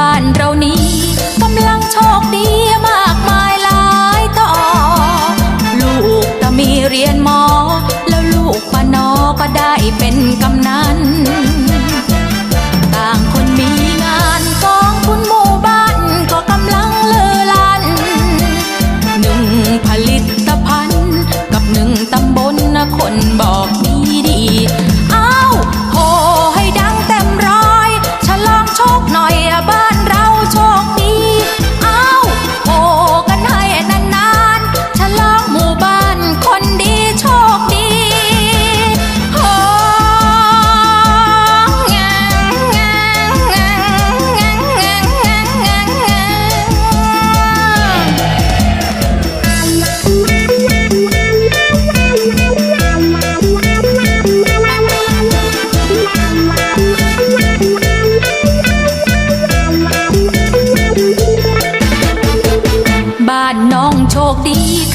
บ้านเรานี้กำลังโชคดีมากมายหลายต่อ ลูกตะมีเรียนหมอ แล้วลูกปะนอก็ได้เป็นกำนันต่างคนมีงานกองทุนหมู่บ้านก็กำลังเลือลันหนึ่งผลิตภัณฑ์กับหนึ่งตำบลคนบอก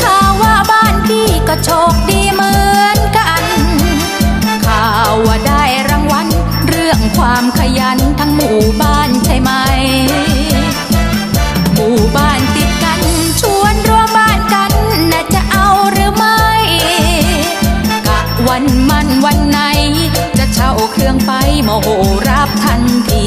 ข่าวว่าบ้านพี่ก็โชคดีเหมือนกัน ข่าวว่าได้รางวัลเรื่องความขยันทั้งหมู่บ้านใช่ไหม หมู่บ้านติดกันชวนร่วมบ้านกันน่าจะเอาหรือไม่กะวันมันวันไหน จะเช่าเครื่องไปโมโหรับทันที